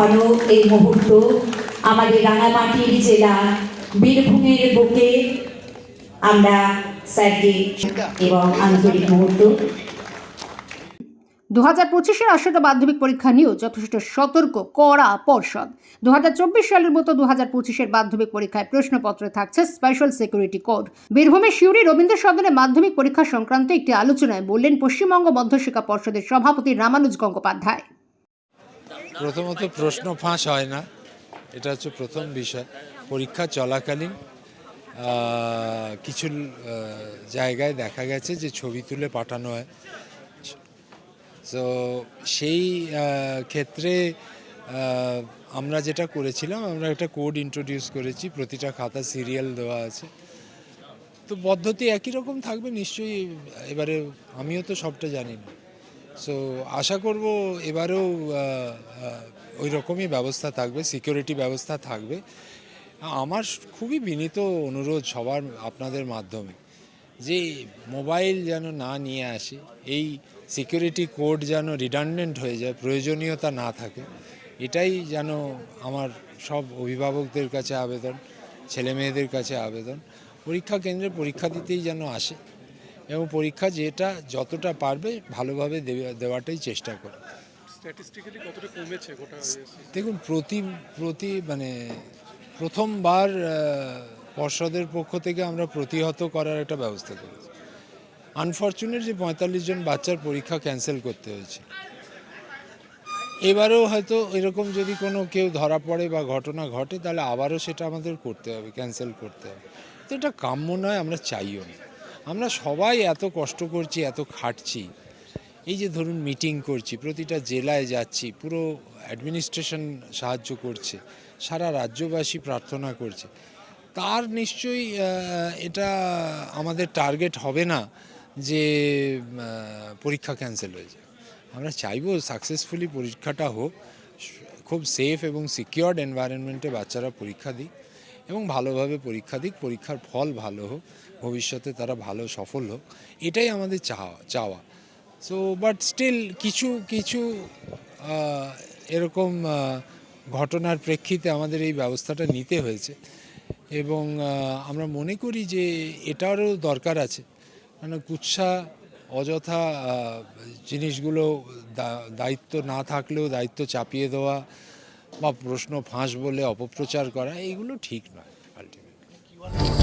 ঘন এই মুহূর্ত আমাদের রাঙামাটির জেলা বীরভূমের বুকে আমরা স্যারকে এবং আন্তরিক মুহূর্ত। দু হাজার পঁচিশের আসন্ন মাধ্যমিক পরীক্ষা নিয়েও যথেষ্ট সতর্ক, কড়া পর্ষদ। দু হাজার চব্বিশ সালের মতো দু হাজার পঁচিশের মাধ্যমিক পরীক্ষায় প্রশ্নপত্রে থাকছে স্পেশাল সিকিউরিটি কোড বীরভূমের শিউরি রবীন্দ্র সদনে মাধ্যমিক পরীক্ষা সংক্রান্ত একটি আলোচনায় বললেন পশ্চিমবঙ্গ মধ্যশিক্ষা পর্ষদের সভাপতি রামানুজ গঙ্গোপাধ্যায়। প্রথমত প্রশ্ন ফাঁস হয় না। এটা হচ্ছে প্রথম বিষয়। পরীক্ষা চলাকালীন কিছু জায়গায় দেখা গেছে যে ছবি তুলে পাঠানো হয়। তো সেই ক্ষেত্রে আমরা যেটা করেছিলাম আমরা একটা কোড ইন্ট্রোডিউস করেছি। প্রতিটা খাতা সিরিয়াল দেওয়া আছে। তো পদ্ধতি একই রকম থাকবে নিশ্চয়ই। এবারে আমিও তো সবটা জানি না। সো আশা করব এবারেও ওই রকমই ব্যবস্থা থাকবে সিকিউরিটি ব্যবস্থা থাকবে। আমার খুবই বিনীত অনুরোধ সবার, আপনাদের মাধ্যমে যে মোবাইল যেন না নিয়ে আসে, এই সিকিউরিটি কোড যেন রিডান্ডেন্ট হয়ে যায়, প্রয়োজনীয়তা না থাকে, এটাই যেন আমার সব অভিভাবকদের কাছে আবেদন ছেলে মেয়েদের কাছে আবেদন। পরীক্ষা কেন্দ্রে পরীক্ষা দিতেই যেন আসে। এবং পরীক্ষা যেটা যতটা পারবে ভালোভাবে দেওয়া- দেওয়াটাই চেষ্টা করে। গোটা দেখুন প্রতি প্রতি মানে প্রথমবার পর্ষদের পক্ষ থেকে আমরা প্রতিহত করার একটা ব্যবস্থা করেছি। আনফর্চুনেট যে পঁয়তাল্লিশ জন বাচ্চার পরীক্ষা ক্যান্সেল করতে হয়েছে। এবারেও হয়তো এরকম যদি কোনো কেউ ধরা পড়ে বা ঘটনা ঘটে তাহলে আবারও সেটা আমাদের করতে হবে ক্যান্সেল করতে হবে। তো এটা কাম্য নয় আমরা চাইও না। আমরা সবাই এত কষ্ট করছি, এত খাটছি। এই যে ধরুন মিটিং করছি, প্রতিটা জেলায় যাচ্ছি, পুরো অ্যাডমিনিস্ট্রেশন সাহায্য করছে, সারা রাজ্যবাসী প্রার্থনা করছে। তার নিশ্চয়ই এটা আমাদের টার্গেট হবে না যে পরীক্ষা ক্যান্সেল হয়ে যায়। আমরা চাইব সাকসেসফুলি পরীক্ষাটা হোক, খুব সেফ এবং সিকিওর্ড এনভায়রনমেন্টে বাচ্চারা পরীক্ষা দিক। এবং ভালোভাবে পরীক্ষা দিক, পরীক্ষার ফল ভালো হোক, ভবিষ্যতে তারা ভালো, সফল হোক, এটাই আমাদের চাওয়া চাওয়া। সো বাট স্টিল কিছু কিছু এরকম ঘটনার প্রেক্ষিতে আমাদের এই ব্যবস্থাটা নিতে হয়েছে। এবং আমরা মনে করি যে এটারও দরকার আছে। মানে কুৎসা, অযথা জিনিসগুলো দায়িত্ব না থাকলেও দায়িত্ব চাপিয়ে দেওয়া বা প্রশ্ন ফাঁস বলে অপপ্রচার করা এইগুলো ঠিক নয় আলটিমেটলি